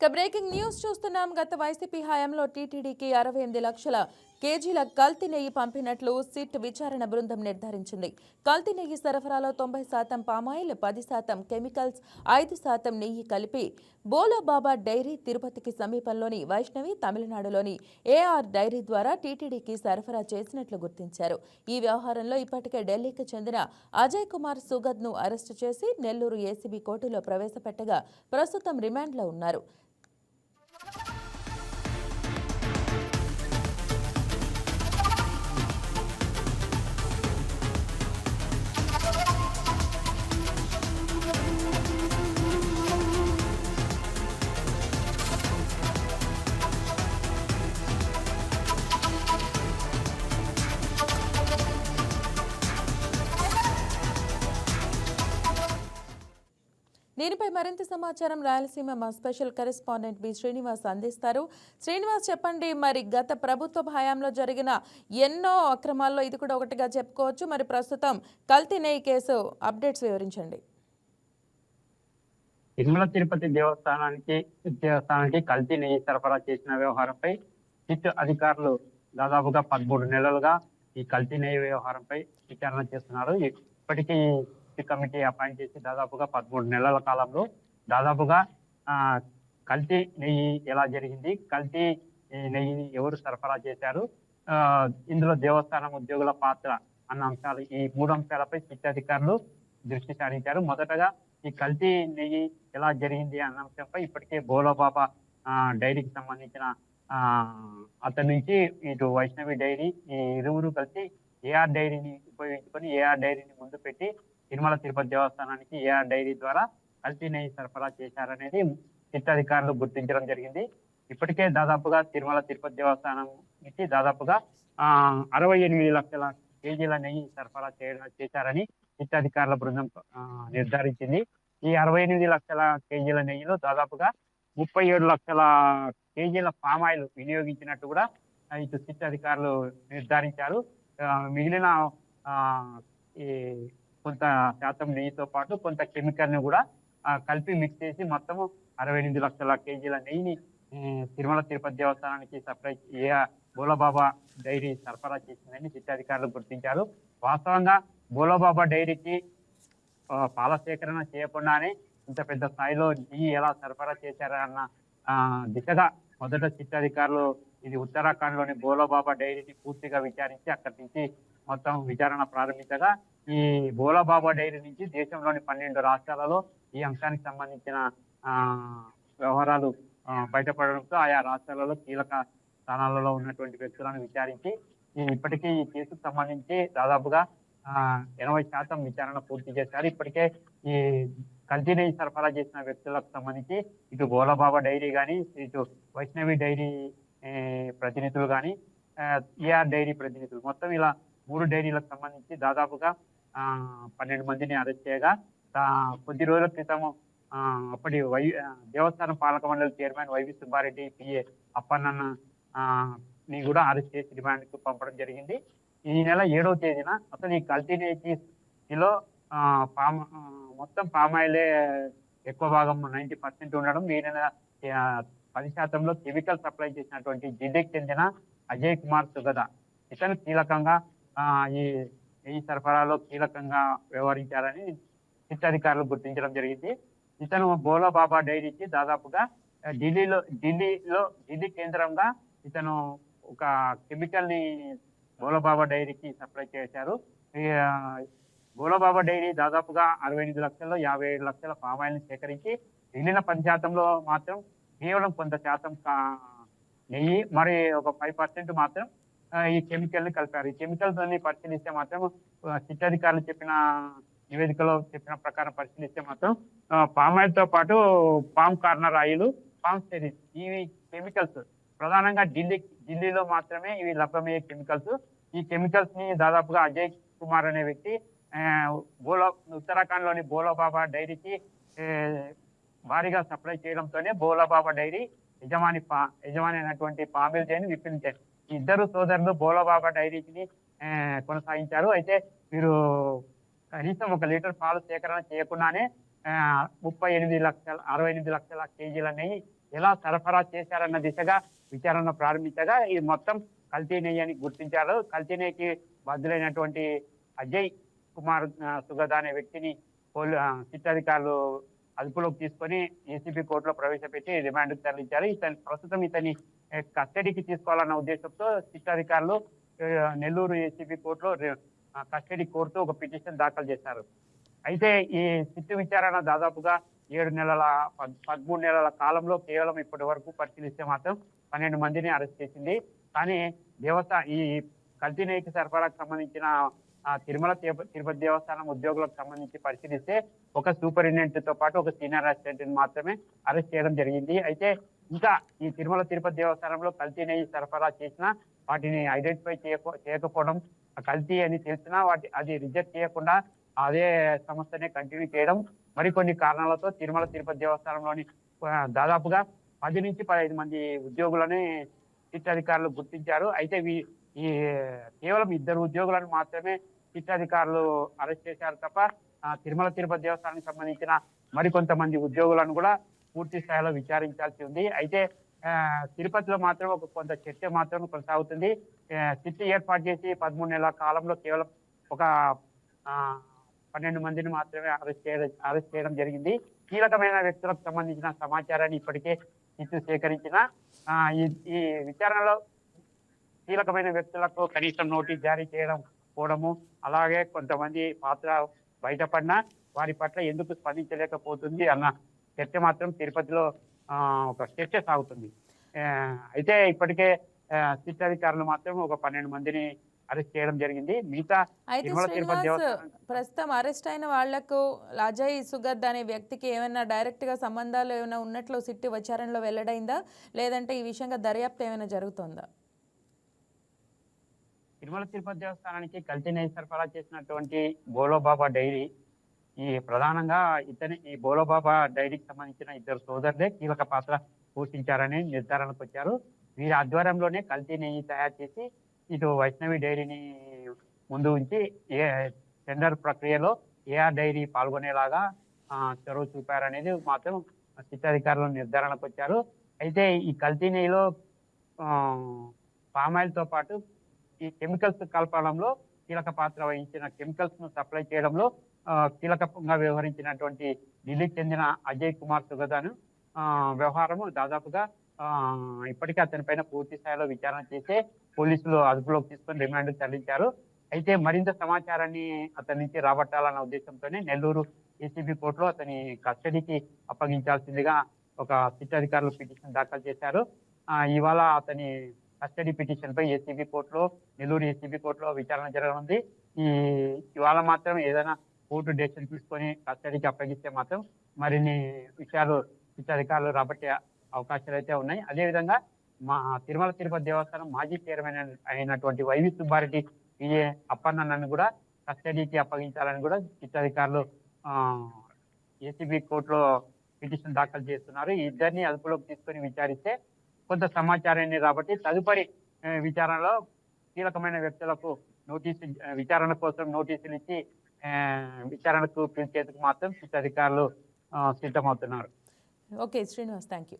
ఇక breaking news చూస్తున్నాం. గత వైసీపీ హయాంలో టీటీడీకి అరవై ఎనిమిది లక్షల కేజీల కల్తీ నెయ్యి పంపినట్లు సిట్ విచారణ బృందం నిర్ధారించింది. కల్తీ నెయ్యి సరఫరాలో తొంభై శాతం పామాయిల్ పది శాతం కెమికల్స్ ఐదు శాతం నెయ్యి కలిపి బోలోబాబా డైరీ తిరుపతికి సమీపంలోని వైష్ణవి తమిళనాడులోని ఏఆర్ డైరీ ద్వారా టీటీడీకి సరఫరా చేసినట్లు గుర్తించారు. ఈ వ్యవహారంలో ఇప్పటికే ఢిల్లీకి చెందిన అజయ్ కుమార్ సుగద్ను అరెస్టు చేసి నెల్లూరు ఏసీబీ కోర్టులో ప్రవేశపెట్టగా ప్రస్తుతం రిమాండ్లో ఉన్నారు. దీనిపై మరింత సమాచారం రాయలసీమ మా స్పెషల్ కరెస్పాండెంట్ బి. శ్రీనివాస్ అందిస్తారు. శ్రీనివాస్ చెప్పండి మరి గత ప్రభుత్వ హయాంలో జరిగిన ఎన్నో అక్రమాల్లో ఇది కూడా ఒకటిగా చెప్పుకోవచ్చు. మరి ప్రస్తుతం కల్తీ నెయ్యి కేసు అప్డేట్స్ వివరించండి. తిరుమల తిరుపతి దేవస్థానానికి దేవస్థానానికి కల్తీ నెయ్యి సరఫరా చేసిన వ్యవహారంపై సిట్ అధికారులు దాదాపుగా పదమూడు నెలలుగా ఈ కల్తీ నెయ్యి వ్యవహారంపై విచారణ చేస్తున్నారు. ఇప్పటికీ సిట్ కమిటీ అపాయింట్ చేసి దాదాపుగా పదమూడు నెలల కాలంలో దాదాపుగా కల్తీ నెయ్యి ఎలా జరిగింది కల్తీ నెయ్యిని ఎవరు సరఫరా చేశారు ఇందులో దేవస్థానం ఉద్యోగుల పాత్ర అన్న అంశాలు ఈ మూడు అంశాలపై శిక్షాధికారులు దృష్టి సారించారు. మొదటగా ఈ కల్తీ నెయ్యి ఎలా జరిగింది అన్న అంశంపై ఇప్పటికే బోలోబాబా ఆ, డైరీకి సంబంధించిన ఆ, అతని నుంచి ఇటు వైష్ణవి డైరీ ఈ ఇరువురు కలిసి ఏఆర్ డైరీని ఉపయోగించుకొని ఏఆర్ డైరీని ముందు పెట్టి తిరుమల తిరుపతి దేవస్థానానికి ఏఆర్ డైరీ ద్వారా కల్తీ నెయ్యి సరఫరా చేశారనేది చిట్ట అధికారులు గుర్తించడం జరిగింది. ఇప్పటికే దాదాపుగా తిరుమల తిరుపతి దేవస్థానం నుంచి దాదాపుగా ఆ అరవై ఎనిమిది లక్షల కేజీల నెయ్యి సరఫరా చేయడం చేశారని చిట్ట అధికారుల బృందం నిర్ధారించింది. ఈ అరవై ఎనిమిది లక్షల కేజీల నెయ్యిలో దాదాపుగా ముప్పై ఏడు లక్షల కేజీల పామాయిల్ వినియోగించినట్టు కూడా ఇటు సిట్ అధికారులు నిర్ధారించారు. మిగిలిన ఈ కొంత శాతం నెయ్యితో పాటు కొంత కెమికల్ని కూడా కలిపి మిక్స్ చేసి మొత్తము అరవై ఎనిమిది లక్షల కేజీల నెయ్యిని తిరుమల తిరుపతి దేవస్థానానికి సప్లై ఏ బోలబాబా డైరీ సరఫరా చేసిందని సిట్ అధికారులు గుర్తించారు. వాస్తవంగా బోలబాబా డైరీకి పాల సేకరణ చేయకుండానే ఇంత పెద్ద స్థాయిలో నెయ్యి ఎలా సరఫరా చేశారన్న దిశగా మొదట చిట్ట అధికారులు ఇది ఉత్తరాఖండ్లోని బోలోబాబా డైరీని పూర్తిగా విచారించి అక్కడి నుంచి మొత్తం విచారణ ప్రారంభించగా ఈ బోలాబాబా డైరీ నుంచి దేశంలోని పన్నెండు రాష్ట్రాలలో ఈ అంశానికి సంబంధించిన వ్యవహారాలు బయటపడడంతో ఆయా రాష్ట్రాలలో కీలక స్థానాలలో ఉన్నటువంటి వ్యక్తులను విచారించి ఇప్పటికీ ఈ కేసుకు సంబంధించి దాదాపుగా ఎనభై శాతం విచారణ పూర్తి చేశారు. ఇప్పటికే ఈ కల్తీ నెయ్యి సరఫరా చేసిన వ్యక్తులకు సంబంధించి ఇటు గోలబాబా డైరీ కానీ ఇటు వైష్ణవి డైరీ ప్రతినిధులు కానీ ఏఆర్ డైరీ ప్రతినిధులు మొత్తం ఇలా మూడు డైరీలకు సంబంధించి దాదాపుగా ఆ పన్నెండు మందిని అరెస్ట్ చేయగా కొద్ది రోజుల క్రితం అప్పటి వై దేవస్థానం పాలక మండలి chairman YV Subbareddy PA Appanna ని కూడా అరెస్ట్ చేసి రిమాండ్కు పంపడం జరిగింది. ఈ నెల ఏడవ తేదీన అసలు ఈ కల్టీనేటీలో పామ్ మొత్తం పామాయిలే ఎక్కువ భాగం నైంటీ పర్సెంట్ ఉండడం ఈ నెల పది శాతంలో కెమికల్ సప్లై చేసినటువంటి జిడ్డకి చెందిన అజయ్ కుమార్ సుగద. ఇతను కీలకంగా ఈ ఈ సరఫరాలో కీలకంగా వ్యవహరించారని సిట్ అధికారులు గుర్తించడం జరిగింది. ఇతను బోలో బాబా డైరీకి దాదాపుగా ఢిల్లీలో ఢిల్లీలో ఢిల్లీ కేంద్రంగా ఇతను ఒక కెమికల్ని బోలబాబా డైరీకి సప్లై చేశారు. బోలబాబా డైరీ దాదాపుగా అరవై ఎనిమిది లక్షల్లో యాభై ఏడు లక్షల పామాయిల్ని సేకరించి మిగిలిన పది శాతంలో మాత్రం కేవలం కొంత శాతం కా- నెయ్యి మరి ఒక ఫైవ్ పర్సెంట్ మాత్రం ఈ కెమికల్ కలిపారు. ఈ కెమికల్స్ అన్ని పరిశీలిస్తే మాత్రం ఆ, అధికారులు చెప్పిన నివేదికలో చెప్పిన ప్రకారం పరిశీలిస్తే మాత్రం పామ్ ఆయిల్తో పాటు palm corner oil palm stearin ఇవి కెమికల్స్ ప్రధానంగా ఢిల్లీ ఢిల్లీలో మాత్రమే ఇవి లభ్యమయ్యే కెమికల్స్ ఈ కెమికల్స్ని దాదాపుగా అజయ్ కుమార్ అనే వ్యక్తి బోలో ఉత్తరాఖండ్లోని బోలోబాబా డైరీకి భారీగా సప్లై చేయడంతోనే బోలోబాబా డైరీ యజమాని పా యజమాని అయినటువంటి పామిల్ జైన్ విపిన్ ఇద్దరు సోదరులు బోలోబాబా డైరీని కొనసాగించారు. అయితే వీరు కనీసం ఒక లీటర్ పాలు సేకరణ చేయకుండానే ముప్పై ఎనిమిది లక్షల అరవై ఎనిమిది లక్షల కేజీల నెయ్యి ఎలా సరఫరా చేశారన్న దిశగా విచారణ ప్రారంభించగా ఇది మొత్తం కల్తీ నెయ్యి అని గుర్తించారు. కల్తీ నెయ్యికి బద్దులైనటువంటి అజయ్ కుమార్ సుగద అనే వ్యక్తిని పోలీ చిత్తాధికారులు అదుపులోకి తీసుకొని ఏసీబీ కోర్టులో ప్రవేశపెట్టి రిమాండ్కు తరలించారు. ఇతని ప్రస్తుతం ఇతని కస్టడీకి తీసుకోవాలన్న ఉద్దేశంతో సిట్ అధికారులు నెల్లూరు ఏసీబీ కోర్టులో కస్టడీ కోరుతూ ఒక పిటిషన్ దాఖలు చేశారు. అయితే ఈ సిట్ విచారణ దాదాపుగా ఏడు నెలల పద్- పదమూడు నెలల కాలంలో కేవలం ఇప్పటి వరకు పరిశీలిస్తే మాత్రం పన్నెండు మందిని అరెస్ట్ చేసింది. కానీ దేవస్థా ఈ కల్తీ నెయ్యికి సరఫరాకు సంబంధించిన తిరుమల తిరుపతి దేవస్థానం ఉద్యోగులకు సంబంధించి పరిశీలిస్తే ఒక సూపరింటెండెంట్తో పాటు ఒక సీనియర్ అసిస్టెంట్ మాత్రమే అరెస్ట్ చేయడం జరిగింది. అయితే ఇంకా ఈ తిరుమల తిరుపతి దేవస్థానంలో కల్తీ నెయ్యి సరఫరా చేసిన వాటిని ఐడెంటిఫై చేయక చేయకపోవడం కల్తీ అని తెలిసినా వాటి అది రిజెక్ట్ చేయకుండా అదే సంస్థనే కంటిన్యూ చేయడం మరికొన్ని కారణాలతో తిరుమల తిరుపతి దేవస్థానంలోని దాదాపుగా పది నుంచి పదహైదు మంది ఉద్యోగులని సిట్ అధికారులు గుర్తించారు. అయితే వీ- ఈ కేవలం ఇద్దరు ఉద్యోగులను మాత్రమే సిట్ అధికారులు అరెస్ట్ చేశారు తప్ప తిరుమల తిరుపతి దేవస్థానానికి సంబంధించిన మరికొంతమంది ఉద్యోగులను కూడా పూర్తి స్థాయిలో విచారించాల్సి ఉంది. అయితే తిరుపతిలో మాత్రం ఒక కొంత చర్చ మాత్రం కొనసాగుతుంది. సిట్ ఏర్పాటు చేసి పదమూడు నెలల కాలంలో కేవలం ఒక పన్నెండు మందిని మాత్రమే అరెస్ట్ చేయడం అరెస్ట్ చేయడం జరిగింది. కీలకమైన వ్యక్తులకు సంబంధించిన సమాచారాన్ని ఇప్పటికే సిట్ సేకరించిన ఈ ఈ విచారణలో కీలకమైన వ్యక్తులకు కనీసం నోటీస్ జారీ చేయడం పోవడము అలాగే కొంతమంది పాత్ర బయటపడినా వారి పట్ల ఎందుకు స్పందించలేకపోతుంది అన్న చర్చ మాత్రం తిరుపతిలో ఒక చర్చ సాగుతుంది. అయితే ఇప్పటికే సిట్ అధికారులు మాత్రం ఒక పన్నెండు మందిని అరెస్ట్ చేయడం జరిగింది. మిగతా ప్రస్తుతం అరెస్ట్ అయిన వాళ్ళకు అజయ్ సుగద్ అనే వ్యక్తికి ఏమైనా డైరెక్ట్గా సంబంధాలు ఏమైనా ఉన్నట్లు సిట్టి విచారణలో వెల్లడైందా? లేదంటే ఈ విషయంగా దర్యాప్తు ఏమైనా జరుగుతుందా? తిరుమల తిరుపతి దేవస్థానానికి కల్తీ నెయ్యి సరఫరా చేసినటువంటి బోలోబాబా డైరీ ఈ ప్రధానంగా ఇతని ఈ బోలోబాబా డైరీకి సంబంధించిన ఇద్దరు సోదరులే కీలక పాత్ర పోషించారని నిర్ధారణకు వచ్చారు. వీరి ఆధ్వర్యంలోనే కల్తీ నెయ్యి తయారు చేసి ఇటు వైష్ణవి డైరీని ముందు ఉంచి ఏ టెండర్ ప్రక్రియలో ఏఆర్ డైరీ పాల్గొనేలాగా చొరవ చూపారనేది మాత్రం శిక్షాధికారులు నిర్ధారణకు వచ్చారు. అయితే ఈ కల్తీ నెయ్యిలో పామాయిల్తో పాటు ఈ కెమికల్స్ కలపడంలో కీలక పాత్ర వహించిన కెమికల్స్ను సప్లై చేయడంలో కీలకంగా వ్యవహరించినటువంటి ఢిల్లీకి చెందిన అజయ్ కుమార్ సుగదాను వ్యవహారము దాదాపుగా ఇప్పటికే అతని పైన పూర్తి స్థాయిలో విచారణ చేసే పోలీసులు అదుపులోకి తీసుకొని రిమాండ్ తరలించారు. అయితే మరింత సమాచారాన్ని అతని నుంచి రాబట్టాలన్న ఉద్దేశంతోనే నెల్లూరు ఏసీబీ కోర్టులో అతని కస్టడీకి అప్పగించాల్సిందిగా ఒక సిట్ అధికారులు పిటిషన్ దాఖలు చేశారు. ఇవాళ అతని కస్టడీ పిటిషన్ పై ఏసీబీ కోర్టులో నెల్లూరు ఏసీబీ కోర్టులో విచారణ జరగనుంది. ఈ ఇవాళ మాత్రం ఏదైనా కోర్టు డెసిషన్ తీసుకొని కస్టడీకి అప్పగిస్తే మాత్రం మరిన్ని విషయాలు విచారికాలు అధికారులు రాబట్టే అవకాశాలు అయితే ఉన్నాయి. అదేవిధంగా మా తిరుమల తిరుపతి దేవస్థానం మాజీ చైర్మన్ అయినటువంటి వైవి సుబ్బారెడ్డి పిఏ అప్పన్నను కూడా కస్టడీకి అప్పగించాలని కూడా విచారికారులు ఏసీబీ కోర్టులో పిటిషన్ దాఖలు చేస్తున్నారు. ఈ ఇద్దరిని అదుపులోకి తీసుకొని విచారిస్తే కొంత సమాచారాన్ని కాబట్టి తదుపరి విచారణలో కీలకమైన వ్యక్తులకు నోటీసు విచారణ కోసం నోటీసులు ఇచ్చి విచారణకు పిలిచేందుకు మాత్రం అధికారులు సిద్ధమవుతున్నారు. Okay Srinivas thank you